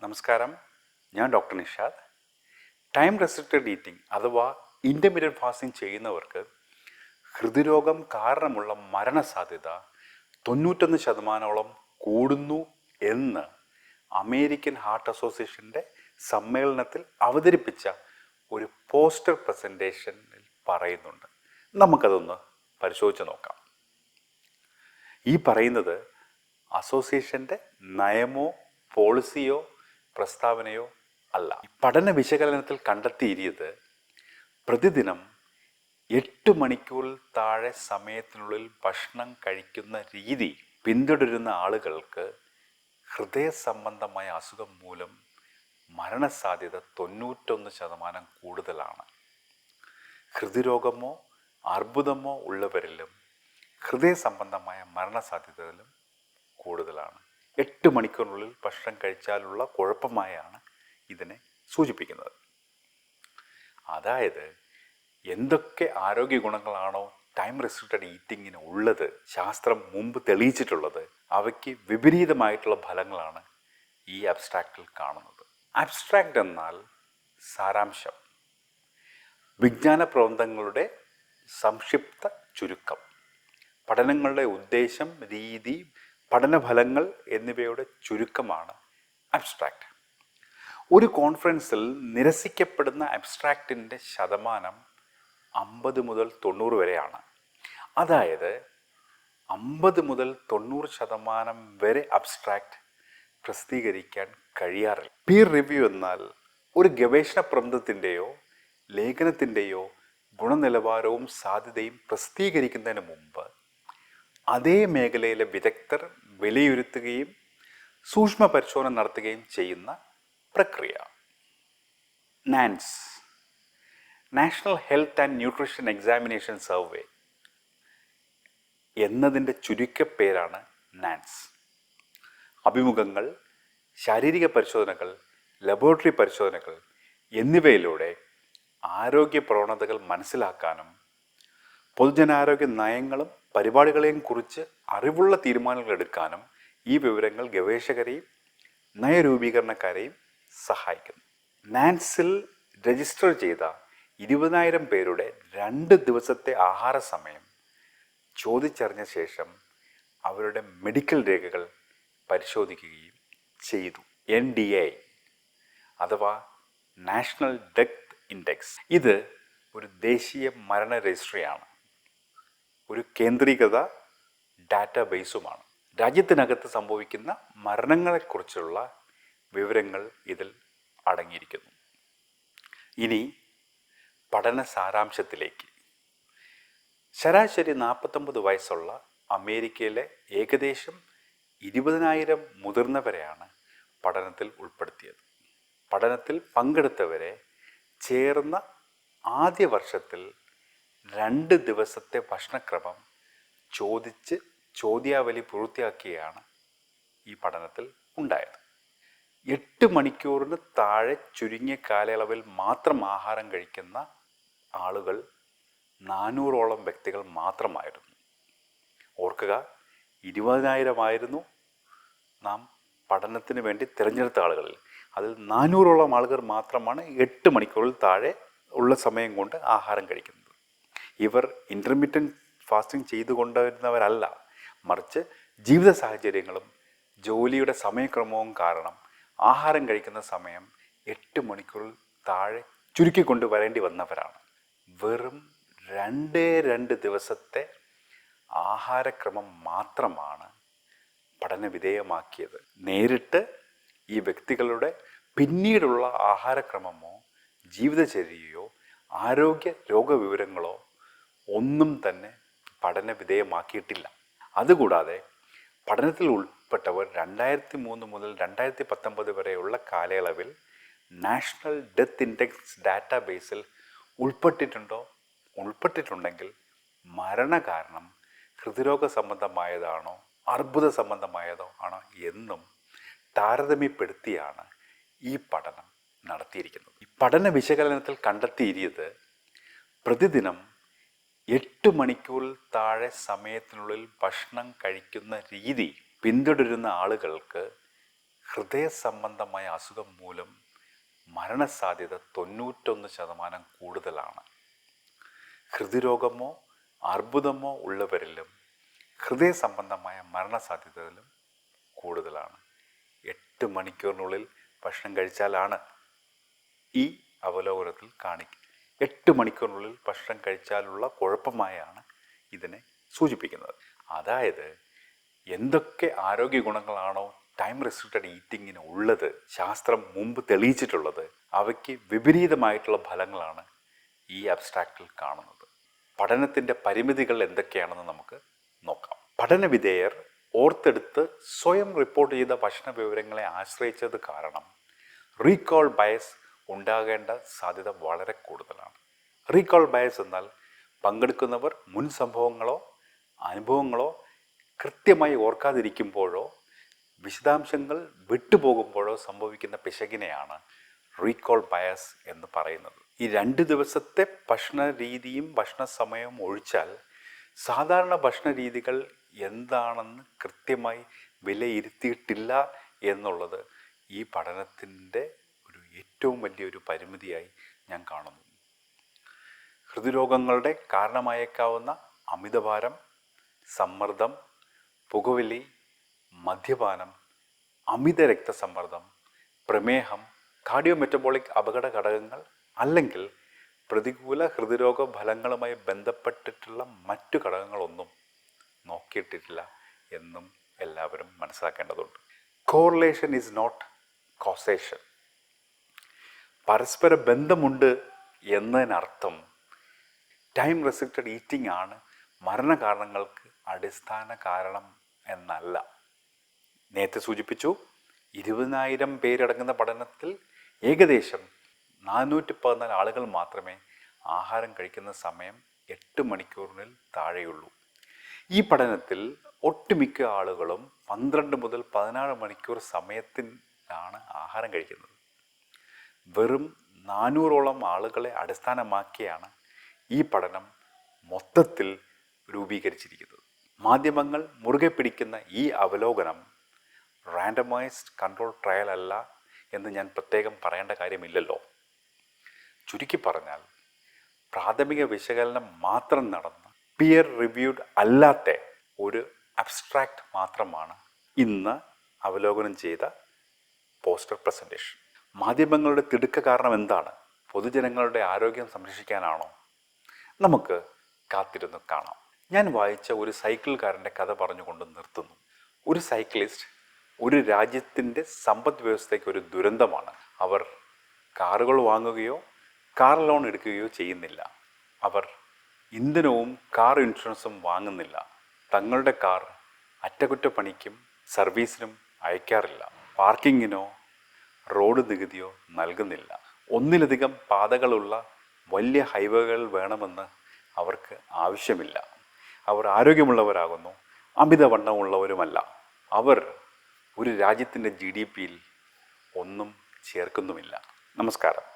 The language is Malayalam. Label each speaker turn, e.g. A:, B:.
A: നമസ്കാരം. ഞാൻ doctor Nishad. Time restricted eating അഥവാ ഇന്റർമീഡിയറ്റ് ഫാസ്റ്റിംഗ് ചെയ്യുന്നവർക്ക് ഹൃദ്രോഗം കാരണമുള്ള മരണസാധ്യത തൊണ്ണൂറ്റൊന്ന് ശതമാനോളം കൂടുന്നു എന്ന് അമേരിക്കൻ ഹാർട്ട് അസോസിയേഷന്റെ സമ്മേളനത്തിൽ അവതരിപ്പിച്ച ഒരു പോസ്റ്റർ പ്രസന്റേഷനിൽ പറയുന്നുണ്ട്. നമുക്കതൊന്ന് പരിശോധിച്ച് നോക്കാം. ഈ പറയുന്നത് അസോസിയേഷന്റെ നയമോ പോളിസിയോ പ്രസ്താവനയോ അല്ല. പഠന വിശകലനത്തിൽ കണ്ടെത്തിയിരിയത് പ്രതിദിനം എട്ട് മണിക്കൂറിൽ താഴെ സമയത്തിനുള്ളിൽ ഭക്ഷണം കഴിക്കുന്ന രീതി പിന്തുടരുന്ന ആളുകൾക്ക് ഹൃദയ സംബന്ധമായ അസുഖം മൂലം മരണസാധ്യത തൊണ്ണൂറ്റൊന്ന് ശതമാനം കൂടുതലാണ്. ഹൃദ്രോഗമോ അർബുദമോ ഉള്ളവരിലും ഹൃദയ സംബന്ധമായ മരണസാധ്യതകളും കൂടുതലാണ്. എട്ട് മണിക്കൂറിനുള്ളിൽ ഭക്ഷണം കഴിച്ചാലുള്ള കുഴപ്പമായാണ് ഇതിനെ സൂചിപ്പിക്കുന്നത്. അതായത് എന്തൊക്കെ ആരോഗ്യ ഗുണങ്ങളാണോ ടൈം റെസ്ട്രിക്റ്റഡ് ഈറ്റിങ്ങിന് ഉള്ളത് ശാസ്ത്രം മുമ്പ് തെളിയിച്ചിട്ടുള്ളത് അവയ്ക്ക് വിപരീതമായിട്ടുള്ള ഫലങ്ങളാണ് ഈ അബ്സ്ട്രാക്റ്റിൽ കാണുന്നത്. അബ്സ്ട്രാക്റ്റ് എന്നാൽ സാരാംശം. വിജ്ഞാന പ്രബന്ധങ്ങളുടെ സംക്ഷിപ്ത ചുരുക്കം. പഠനങ്ങളുടെ ഉദ്ദേശം രീതി പഠനഫലങ്ങൾ എന്നിവയുടെ ചുരുക്കമാണ് അബ്സ്ട്രാക്റ്റ് ഒരു കോൺഫറൻസിൽ നിരസിക്കപ്പെടുന്ന അബ്സ്ട്രാക്റ്റിന്റെ ശതമാനം അമ്പത് മുതൽ തൊണ്ണൂറ് വരെയാണ്. അതായത് അമ്പത് മുതൽ തൊണ്ണൂറ് ശതമാനം വരെ അബ്സ്ട്രാക്റ്റ് പ്രസിദ്ധീകരിക്കാൻ കഴിയാറില്ല. പീർ റിവ്യൂ എന്നാൽ ഒരു ഗവേഷണ പ്രബന്ധത്തിന്റെയോ ലേഖനത്തിന്റെയോ ഗുണനിലവാരവും സാധ്യതയും പ്രസിദ്ധീകരിക്കുന്നതിന് മുമ്പ് അതേ മേഖലയിലെ വിദഗ്ധർ വിലയിരുത്തുകയും സൂക്ഷ്മ പരിശോധന നടത്തുകയും ചെയ്യുന്ന പ്രക്രിയ. NHANES. National health and nutrition examination survey എന്നതിന്റെ ചുരുക്കപ്പേരാണ് നാൻസ്. അഭിമുഖങ്ങൾ ശാരീരിക പരിശോധനകൾ ലബോറട്ടറി പരിശോധനകൾ എന്നിവയിലൂടെ ആരോഗ്യ പ്രവണതകൾ മനസ്സിലാക്കാനും പൊതുജനാരോഗ്യ നയങ്ങളും പരിപാടികളെയും കുറിച്ച് അറിവുള്ള തീരുമാനങ്ങൾ എടുക്കാനും ഈ വിവരങ്ങൾ ഗവേഷകരെയും നയരൂപീകരണക്കാരെയും സഹായിക്കുന്നു. നാൻസിൽ രജിസ്റ്റർ ചെയ്ത ഇരുപതിനായിരം പേരുടെ രണ്ട് ദിവസത്തെ ആഹാര സമയം ചോദിച്ചറിഞ്ഞ ശേഷം അവരുടെ മെഡിക്കൽ രേഖകൾ പരിശോധിക്കുകയും ചെയ്തു. എൻ ഡി എ അഥവാ നാഷണൽ ഡെത്ത് ഇൻഡെക്സ്. ഇത് ഒരു ദേശീയ മരണ രജിസ്ട്രിയാണ്. ഒരു കേന്ദ്രീകൃത ഡാറ്റാബേസുമാണ്. രാജ്യത്തിനകത്ത് സംഭവിക്കുന്ന മരണങ്ങളെക്കുറിച്ചുള്ള വിവരങ്ങൾ ഇതിൽ അടങ്ങിയിരിക്കുന്നു. ഇനി പഠന സാരാംശത്തിലേക്ക്. ശരാശരി നാൽപ്പത്തൊമ്പത് വയസ്സുള്ള അമേരിക്കയിലെ ഏകദേശം ഇരുപതിനായിരം മുതിർന്നവരെയാണ് പഠനത്തിൽ ഉൾപ്പെടുത്തിയത്. പഠനത്തിൽ പങ്കെടുത്തവരെ ചേർന്ന ആദ്യ വർഷത്തിൽ രണ്ട് ദിവസത്തെ ഭക്ഷണക്രമം ചോദിച്ച് ചോദ്യാവലി പൂർത്തിയാക്കിയാണ് ഈ പഠനത്തിൽ ഉണ്ടായത്. എട്ട് മണിക്കൂറിന് താഴെ ചുരുങ്ങിയ കാലയളവിൽ മാത്രം ആഹാരം കഴിക്കുന്ന ആളുകൾ നാനൂറോളം വ്യക്തികൾ മാത്രമായിരുന്നു. ഓർക്കുക ഇരുപതിനായിരമായിരുന്നു നാം പഠനത്തിന് വേണ്ടി തിരഞ്ഞെടുത്ത ആളുകളിൽ. അതിൽ നാനൂറോളം ആളുകൾ മാത്രമാണ് എട്ട് മണിക്കൂറിൽ താഴെ ഉള്ള സമയം കൊണ്ട് ആഹാരം കഴിക്കുന്നത്. ഇവർ ഇന്റർമീഡിയറ്റ് ഫാസ്റ്റിംഗ് ചെയ്തു കൊണ്ടുവരുന്നവരല്ല മറിച്ച് ജീവിത സാഹചര്യങ്ങളും ജോലിയുടെ സമയക്രമവും കാരണം ആഹാരം കഴിക്കുന്ന സമയം എട്ട് മണിക്കൂറിൽ താഴെ ചുരുക്കി കൊണ്ടുവരേണ്ടി വന്നവരാണ്. വെറും രണ്ടേ രണ്ട് ദിവസത്തെ ആഹാരക്രമം മാത്രമാണ് പഠന വിധേയമാക്കിയത് നേരിട്ട് ഈ വ്യക്തികളുടെ പിന്നീടുള്ള ആഹാരക്രമമോ ജീവിതചര്യയോ ആരോഗ്യ രോഗവിവരങ്ങളോ ഒന്നും തന്നെ പഠന വിധേയമാക്കിയിട്ടില്ല. അതുകൂടാതെ പഠനത്തിൽ ഉൾപ്പെട്ടവർ രണ്ടായിരത്തി മൂന്ന് മുതൽ രണ്ടായിരത്തി പത്തൊമ്പത് വരെയുള്ള കാലയളവിൽ നാഷണൽ ഡെത്ത് ഇൻഡെക്സ് ഡാറ്റാബേസിൽ ഉൾപ്പെട്ടിട്ടുണ്ടോ? ഉൾപ്പെട്ടിട്ടുണ്ടെങ്കിൽ മരണകാരണം ഹൃദ്രോഗ സംബന്ധമായതാണോ അർബുദ സംബന്ധമായതോ ആണോ എന്നും താരതമ്യപ്പെടുത്തിയാണ് ഈ പഠനം നടത്തിയിരിക്കുന്നത്. ഈ പഠന വിശകലനത്തിൽ കണ്ടെത്തിയിരിയത് പ്രതിദിനം എട്ട് മണിക്കൂറിൽ താഴെ സമയത്തിനുള്ളിൽ ഭക്ഷണം കഴിക്കുന്ന രീതി പിന്തുടരുന്ന ആളുകൾക്ക് ഹൃദയ സംബന്ധമായ അസുഖം മൂലം മരണസാധ്യത തൊണ്ണൂറ്റൊന്ന് ശതമാനം കൂടുതലാണ്. ഹൃദ്രോഗമോ അർബുദമോ ഉള്ളവരിലും ഹൃദയ സംബന്ധമായ മരണസാധ്യതകളും കൂടുതലാണ്. എട്ട് മണിക്കൂറിനുള്ളിൽ ഭക്ഷണം കഴിച്ചാലാണ് ഈ അവലോകനത്തിൽ കാണിക്കുക എട്ട് മണിക്കൂറിനുള്ളിൽ ഭക്ഷണം കഴിച്ചാലുള്ള കുഴപ്പമായാണ് ഇതിനെ സൂചിപ്പിക്കുന്നത്. അതായത് എന്തൊക്കെ ആരോഗ്യ ഗുണങ്ങളാണോ ടൈം റെസ്ട്രിക്റ്റഡ് ഈറ്റിങ്ങിന് ഉള്ളത് ശാസ്ത്രം മുമ്പ് തെളിയിച്ചിട്ടുള്ളത് അവയ്ക്ക് വിപരീതമായിട്ടുള്ള ഫലങ്ങളാണ് ഈ അബ്സ്ട്രാക്റ്റിൽ കാണുന്നത്. പഠനത്തിന്റെ പരിമിതികൾ എന്തൊക്കെയാണെന്ന് നമുക്ക് നോക്കാം. പഠനവിധേയർ ഓർത്തെടുത്ത് സ്വയം റിപ്പോർട്ട് ചെയ്ത ഭക്ഷണ വിവരങ്ങളെ ആശ്രയിച്ചത് കാരണം റീകോൾ ബയസ് ഉണ്ടാകേണ്ട സാധ്യത വളരെ കൂടുതലാണ്. റീകോൾ ബയസ് എന്നാൽ പങ്കെടുക്കുന്നവർ മുൻ സംഭവങ്ങളോ അനുഭവങ്ങളോ കൃത്യമായി ഓർക്കാതിരിക്കുമ്പോഴോ വിശദാംശങ്ങൾ വിട്ടുപോകുമ്പോഴോ സംഭവിക്കുന്ന പിശകിനെയാണ് റീകോൾ ബയസ് എന്ന് പറയുന്നത്. ഈ രണ്ട് ദിവസത്തെ ഭക്ഷണ രീതിയും ഭക്ഷണ സമയവും ഒഴിച്ചാൽ സാധാരണ ഭക്ഷണ രീതികൾ എന്താണെന്ന് കൃത്യമായി വിലയിരുത്തിയിട്ടില്ല എന്നുള്ളത് ഈ പഠനത്തിന്റെ ഏറ്റവും വലിയൊരു പരിമിതിയായി ഞാൻ കാണുന്നു. ഹൃദ്രോഗങ്ങളുടെ കാരണമായേക്കാവുന്ന അമിതഭാരം സമ്മർദ്ദം പുകവലി മദ്യപാനം അമിത രക്തസമ്മർദ്ദം പ്രമേഹം കാർഡിയോ മെറ്റബോളിക് അപകട ഘടകങ്ങൾ അല്ലെങ്കിൽ പ്രതികൂല ഹൃദ്രോഗ ഫലങ്ങളുമായി ബന്ധപ്പെട്ടിട്ടുള്ള മറ്റു ഘടകങ്ങളൊന്നും നോക്കിയിട്ടില്ല എന്നും എല്ലാവരും മനസ്സിലാക്കേണ്ടതുണ്ട്. കോറിലേഷൻ ഈസ് നോട്ട് കോസേഷൻ പരസ്പര ബന്ധമുണ്ട് എന്നതിനർത്ഥം ടൈം റെസ്ട്രിക്റ്റഡ് ഈറ്റിംഗ് ആണ് മരണകാരണങ്ങൾക്ക് അടിസ്ഥാന കാരണം എന്നല്ല. നേരത്തെ സൂചിപ്പിച്ചു ഇരുപതിനായിരം പേരടങ്ങുന്ന പഠനത്തിൽ ഏകദേശം നാനൂറ്റി പതിനാല് ആളുകൾ മാത്രമേ ആഹാരം കഴിക്കുന്ന സമയം എട്ട് മണിക്കൂറിനിൽ താഴെയുള്ളൂ. ഈ പഠനത്തിൽ ഒട്ടുമിക്ക ആളുകളും പന്ത്രണ്ട് മുതൽ പതിനാറ് മണിക്കൂർ സമയത്തിലാണ് ആഹാരം കഴിക്കുന്നത്. വെറും നാനൂറോളം ആളുകളെ അടിസ്ഥാനമാക്കിയാണ് ഈ പഠനം മൊത്തത്തിൽ രൂപീകരിച്ചിരിക്കുന്നത്. മാധ്യമങ്ങൾ മുറുകെ പിടിക്കുന്ന ഈ അവലോകനം റാൻഡമൈസ്ഡ് കൺട്രോൾ ട്രയൽ അല്ല എന്ന് ഞാൻ പ്രത്യേകം പറയേണ്ട കാര്യമില്ലല്ലോ. ചുരുക്കി പറഞ്ഞാൽ പ്രാഥമിക വിശകലനം മാത്രം നടന്ന പിയർ റിവ്യൂഡ് അല്ലാത്ത ഒരു അബ്സ്ട്രാക്റ്റ് മാത്രമാണ് ഇന്ന് അവലോകനം ചെയ്ത പോസ്റ്റർ പ്രസന്റേഷൻ മാധ്യമങ്ങളുടെ തിടുക്ക കാരണം എന്താണ്? പൊതുജനങ്ങളുടെ ആരോഗ്യം സംരക്ഷിക്കാനാണോ? നമുക്ക് കാത്തിരുന്ന് കാണാം. ഞാൻ വായിച്ച ഒരു സൈക്കിൾകാരന്റെ കഥ പറഞ്ഞുകൊണ്ട് നിർത്തുന്നു. ഒരു സൈക്ലിസ്റ്റ് ഒരു രാജ്യത്തിന്റെ സമ്പദ് വ്യവസ്ഥയ്ക്ക് ഒരു ദുരന്തമാണ്. അവർ കാറുകൾ വാങ്ങുകയോ കാർ ലോൺ എടുക്കുകയോ ചെയ്യുന്നില്ല. അവർ ഇന്ധനവും കാർ ഇൻഷുറൻസും വാങ്ങുന്നില്ല. തങ്ങളുടെ കാർ അറ്റകുറ്റപ്പണിക്കും സർവീസിനും അയക്കാറില്ല. പാർക്കിങ്ങിനോ റോഡ് നികുതിയോ നൽകുന്നില്ല. ഒന്നിലധികം പാതകളുള്ള വലിയ ഹൈവേകൾ വേണമെന്ന് അവർക്ക് ആവശ്യമില്ല. അവർ ആരോഗ്യമുള്ളവരാകുന്നു അമിതവണ്ണമുള്ളവരുമല്ല അവർ ഒരു രാജ്യത്തിന്റെ ജി ഡി പിയിൽ ഒന്നും ചേർക്കുന്നുമില്ല. നമസ്കാരം.